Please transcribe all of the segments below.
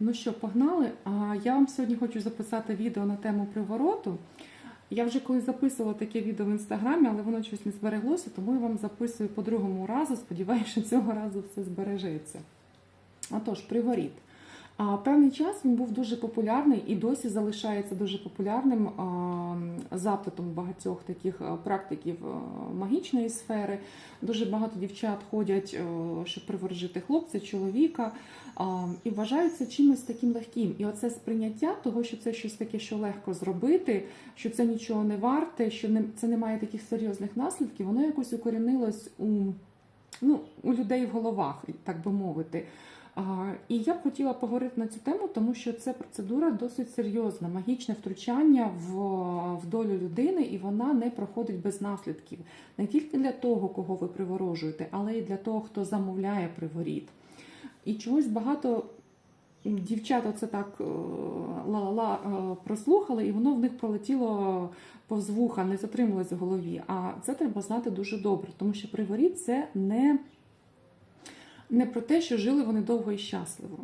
Ну що, погнали? А я вам сьогодні хочу записати відео на тему привороту. Я вже колись записувала таке відео в інстаграмі, але воно щось не збереглося, тому я вам записую по другому разу. Сподіваюся, що цього разу все збережеться. Отож, приворіт. А певний час він був дуже популярний і досі залишається дуже популярним запитом багатьох таких практиків магічної сфери. Дуже багато дівчат ходять, а, щоб приворожити хлопця, чоловіка, і вважаються чимось таким легким. І оце сприйняття того, що це щось таке, що легко зробити, що це нічого не варте, що не, це не має таких серйозних наслідків, воно якось укорінилось у, ну, у людей в головах, так би мовити. І я б хотіла поговорити на цю тему, тому що це процедура досить серйозна, магічне втручання в, в долю людини, і вона не проходить без наслідків. Не тільки для того, кого ви приворожуєте, але й для того, хто замовляє приворіт. І чогось багато дівчата це так е, ла-ла-ла е, прослухали, і воно в них пролетіло повз вуха, не затрималось в голові. А це треба знати дуже добре, тому що приворіт це не не про те, що жили вони довго і щасливо.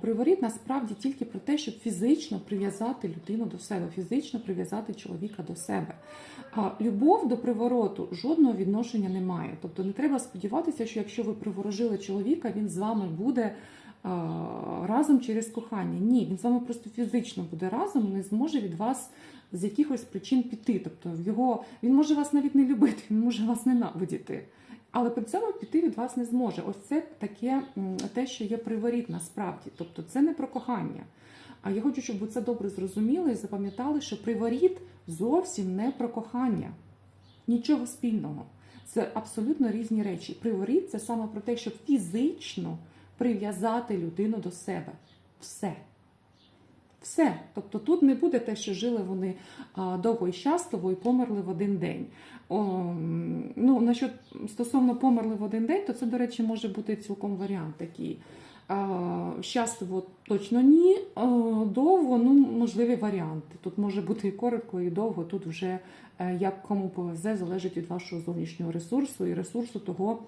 Приворіт насправді тільки про те, щоб фізично прив'язати людину до себе, фізично прив'язати чоловіка до себе. А любов до привороту жодного відношення не має. Тобто не треба сподіватися, що якщо ви приворожили чоловіка, він з вами буде а, разом через кохання. Ні, він з вами просто фізично буде разом, не зможе від вас з якихось причин піти. Тобто його він може вас навіть не любити, він може вас ненавидіти. Але при цьому піти від вас не зможе. Ось це таке те, що є приворіт насправді. Тобто це не про кохання. А я хочу, щоб ви це добре зрозуміли і запам'ятали, що приворіт зовсім не про кохання. Нічого спільного. Це абсолютно різні речі. Приворіт це саме про те, щоб фізично прив'язати людину до себе. Все. Все. Тобто тут не буде те, що жили вони довго і щасливо і померли в один день. О, ну, насчет, стосовно померли в один день, то це, до речі, може бути цілком варіант такий. Щасливо точно ні. Довго, ну, можливі варіанти. Тут може бути і коротко, і довго. Тут вже е, як кому повезе, залежить від вашого зовнішнього ресурсу і ресурсу того,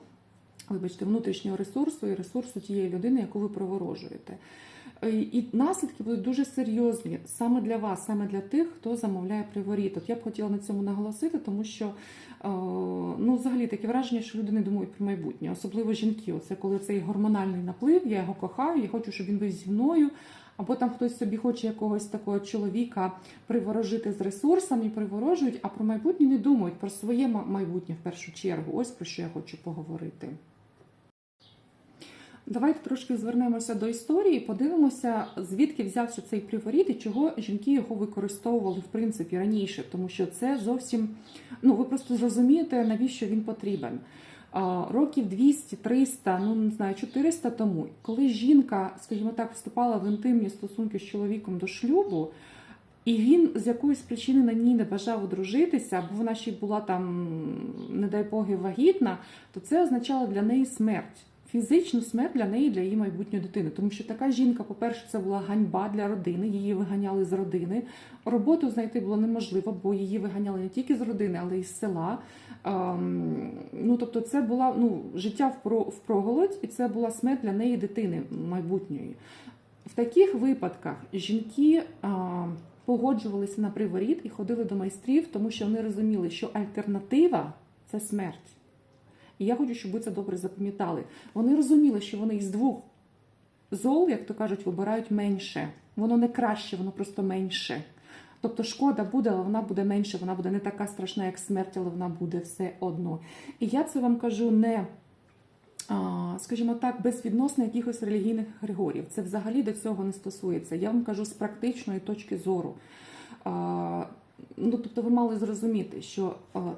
вибачте, внутрішнього ресурсу і ресурсу тієї людини, яку ви проворожуєте. І наслідки будуть дуже серйозні саме для вас, саме для тих, хто замовляє приворіт. От я б хотіла на цьому наголосити, тому що ну, взагалі таке враження, що люди не думають про майбутнє, особливо жінки. Оце коли цей гормональний наплив, я його кохаю, я хочу, щоб він був зі мною. Або там хтось собі хоче якогось такого чоловіка приворожити з ресурсами, приворожують, а про майбутнє не думають, про своє майбутнє в першу чергу. Ось про що я хочу поговорити. Давайте трошки звернемося до історії, подивимося, звідки взявся цей приворіт і чого жінки його використовували в принципі раніше, тому що це зовсім ну ви просто зрозумієте, навіщо він потрібен. Років 200, 300, ну не знаю, 400 тому, коли жінка, скажімо так, вступала в інтимні стосунки з чоловіком до шлюбу, і він з якоїсь причини на ній не бажав одружитися, бо вона ще була там, не дай Боги, вагітна, то це означало для неї смерть фізичну смерть для неї, для її майбутньої дитини. Тому що така жінка, по-перше, це була ганьба для родини, її виганяли з родини. Роботу знайти було неможливо, бо її виганяли не тільки з родини, але й з села. Ем, ну, Тобто, це була ну, життя в проголодь, і це була смерть для неї дитини майбутньої. В таких випадках жінки. Ем, Погоджувалися на приворіт і ходили до майстрів, тому що вони розуміли, що альтернатива це смерть. І я хочу, щоб ви це добре запам'ятали. Вони розуміли, що вони із двох зол, як то кажуть, вибирають менше. Воно не краще, воно просто менше. Тобто шкода буде, але вона буде менше, вона буде не така страшна, як смерть, але вона буде все одно. І я це вам кажу не, скажімо так, безвідносно якихось релігійних григорів. Це взагалі до цього не стосується. Я вам кажу з практичної точки зору. Ну, тобто, ви мали зрозуміти, що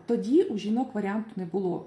тоді у жінок варіанту не було.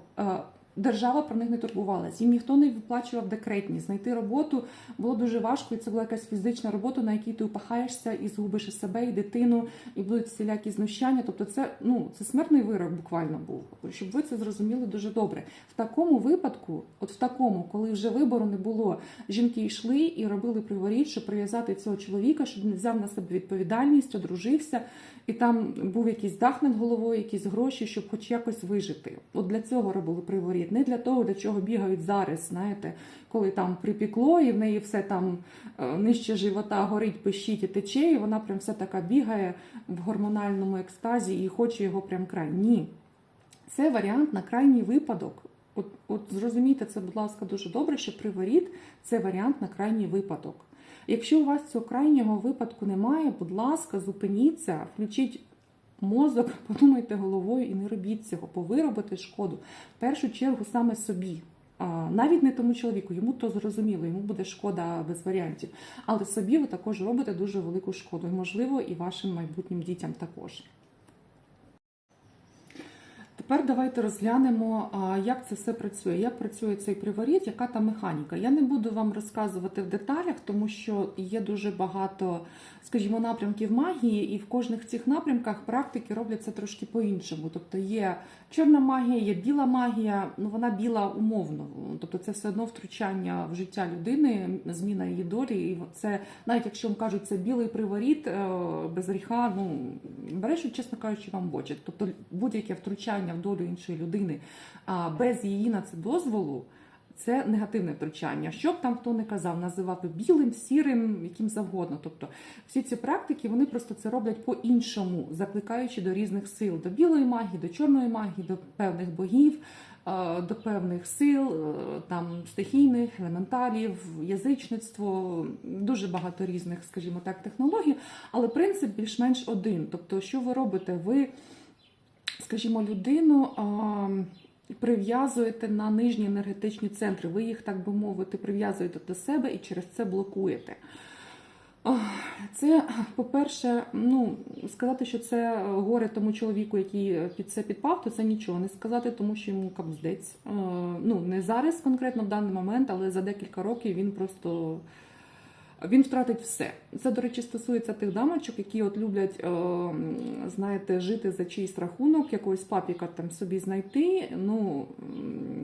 Держава про них не турбувалась, їм ніхто не виплачував декретні. Знайти роботу було дуже важко, і це була якась фізична робота, на якій ти упахаєшся і згубиш і себе, і дитину, і будуть всілякі знущання. Тобто, це ну це смертний вирок буквально був. Щоб ви це зрозуміли дуже добре. В такому випадку, от в такому, коли вже вибору не було, жінки йшли і робили приворіт, щоб прив'язати цього чоловіка, щоб він взяв на себе відповідальність, одружився, і там був якийсь дах над головою, якісь гроші, щоб хоч якось вижити. От для цього робили приворіт. Приваріт, не для того, для чого бігають зараз, знаєте, коли там припікло, і в неї все там е, нижче живота горить, пищить і тече, і вона прям все така бігає в гормональному екстазі і хоче його прям край. Ні. Це варіант на крайній випадок. От, от зрозумійте це, будь ласка, дуже добре, що приворіт це варіант на крайній випадок. Якщо у вас цього крайнього випадку немає, будь ласка, зупиніться, включіть мозок, подумайте головою і не робіть цього, бо ви робите шкоду в першу чергу саме собі. Навіть не тому чоловіку, йому то зрозуміло, йому буде шкода без варіантів. Але собі ви також робите дуже велику шкоду, і можливо, і вашим майбутнім дітям також. Тепер давайте розглянемо, як це все працює, як працює цей приворіт, яка там механіка. Я не буду вам розказувати в деталях, тому що є дуже багато, скажімо, напрямків магії, і в кожних цих напрямках практики роблять це трошки по-іншому. Тобто є чорна магія, є біла магія, ну вона біла умовно. Тобто це все одно втручання в життя людини, зміна її долі. І це навіть якщо вам кажуть, це білий приворіт е, без гріха, ну береш, чесно кажучи, вам бочить. Тобто будь-яке втручання в долю іншої людини без її на це дозволу. Це негативне втручання. Що б там хто не казав, називати білим, сірим, яким завгодно. Тобто всі ці практики вони просто це роблять по-іншому, закликаючи до різних сил, до білої магії, до чорної магії, до певних богів, е, до певних сил, е, там стихійних, елементалів, язичництво, дуже багато різних, скажімо так, технологій, але принцип більш-менш один. Тобто, що ви робите? Ви, скажімо, людину. прив'язуєте на нижні енергетичні центри. Ви їх, так би мовити, прив'язуєте до себе і через це блокуєте. Це, по-перше, ну, сказати, що це горе тому чоловіку, який під це підпав, то це нічого не сказати, тому що йому капздець. Е, Ну, не зараз конкретно в даний момент, але за декілька років він просто він втратить все. Це, до речі, стосується тих дамочок, які от люблять, е, знаєте, жити за чийсь рахунок, якогось папіка там собі знайти. Ну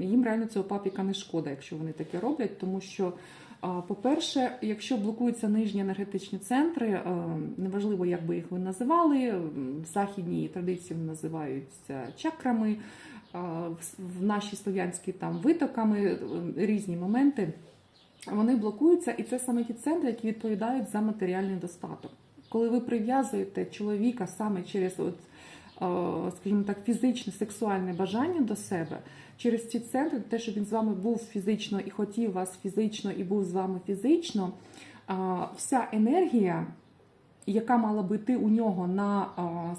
їм реально цього папіка не шкода, якщо вони таке роблять, тому що. По-перше, якщо блокуються нижні енергетичні центри, е, неважливо, як би їх ви називали, в західній традиції називаються чакрами, в- нашій слов'янській там витоками, різні моменти вони блокуються, і це саме ті центри, які відповідають за матеріальний достаток. Коли ви прив'язуєте чоловіка саме через, от, е, скажімо так, фізичне сексуальне бажання до себе, через ці центри, те, що він з вами був фізично і хотів вас фізично, і був з вами фізично, вся енергія, яка мала би йти у нього на,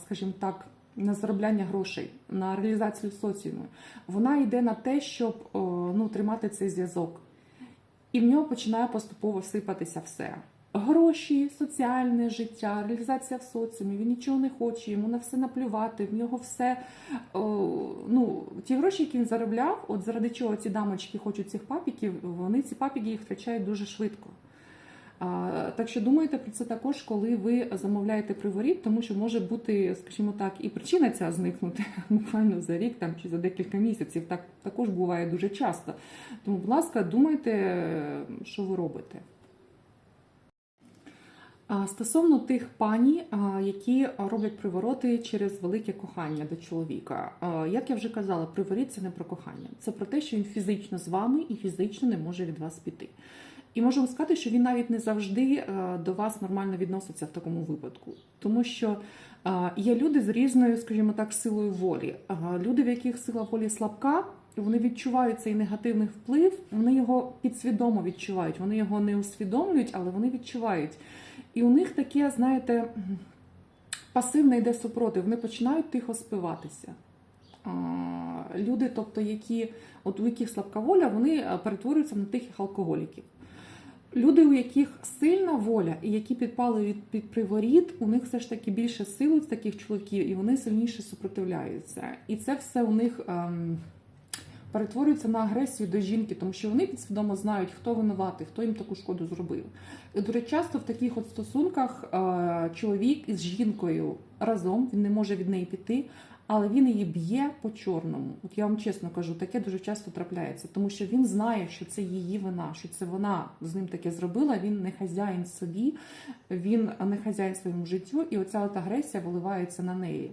скажімо так, на заробляння грошей, на реалізацію соціуму, вона йде на те, щоб ну, тримати цей зв'язок. І в нього починає поступово сипатися все. Гроші, соціальне життя, реалізація в соціумі, він нічого не хоче, йому на все наплювати, в нього все. О, ну, ті гроші, які він заробляв, от заради чого ці дамочки хочуть цих папіків, вони ці папіки їх втрачають дуже швидко. Так що думайте про це також, коли ви замовляєте приворіт, тому що може бути, скажімо так, і причина ця зникнути буквально за рік там, чи за декілька місяців. Так також буває дуже часто. Тому, будь ласка, думайте, що ви робите. Стосовно тих пані, які роблять привороти через велике кохання до чоловіка, як я вже казала, приворіт це не про кохання, це про те, що він фізично з вами і фізично не може від вас піти. І можу сказати, що він навіть не завжди е, до вас нормально відноситься в такому випадку, тому що е, є люди з різною, скажімо так, силою волі. Е, Люди, в яких сила волі слабка, вони відчувають цей негативний вплив, вони його підсвідомо відчувають, вони його не усвідомлюють, але вони відчувають. І у них таке, знаєте, пасивне йде супротив, вони починають тихо спиватися. Люди, тобто, які, от у яких слабка воля, вони перетворюються на тихих алкоголіків. Люди, у яких сильна воля і які підпали від під приворіт, у них все ж таки більше сили з таких чоловіків, і вони сильніше супротивляються. І це все у них ем, перетворюється на агресію до жінки, тому що вони підсвідомо знають, хто винуватий, хто їм таку шкоду зробив. І дуже часто в таких от стосунках е, чоловік із жінкою разом він не може від неї піти. Але він її б'є по чорному. От я вам чесно кажу, таке дуже часто трапляється, тому що він знає, що це її вина, що це вона з ним таке зробила. Він не хазяїн собі, він не хазяїн своєму життю, і оця от агресія виливається на неї.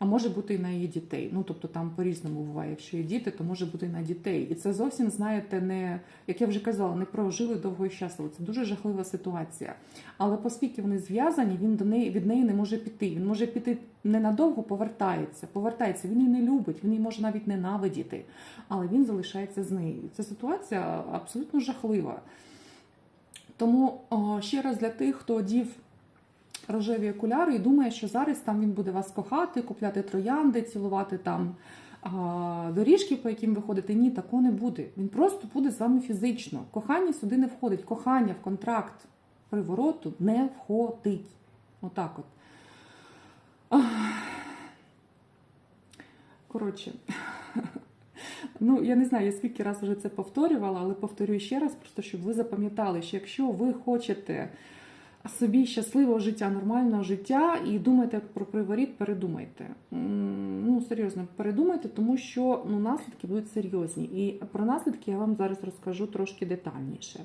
А може бути і на її дітей. Ну тобто там по-різному буває. Якщо є діти, то може бути і на дітей. І це зовсім, знаєте, не як я вже казала, не прожили довго і щасливо. Це дуже жахлива ситуація. Але оскільки вони зв'язані, він до неї від неї не може піти. Він може піти ненадовго, повертається. Повертається. Він її не любить, він її може навіть ненавидіти, але він залишається з нею. Ця ситуація абсолютно жахлива. Тому о, ще раз для тих, хто одів рожеві окуляри і думає, що зараз там він буде вас кохати, купляти троянди, цілувати там а, доріжки, по яким ви ходите. Ні, такого не буде. Він просто буде з вами фізично. Кохання сюди не входить. Кохання в контракт привороту не входить. Отак от. Коротше. Ну, я не знаю, я скільки раз вже це повторювала, але повторюю ще раз, просто щоб ви запам'ятали, що якщо ви хочете собі щасливого життя, нормального життя і думайте про приворіт, передумайте. Ну, серйозно, передумайте, тому що ну, наслідки будуть серйозні. І про наслідки я вам зараз розкажу трошки детальніше.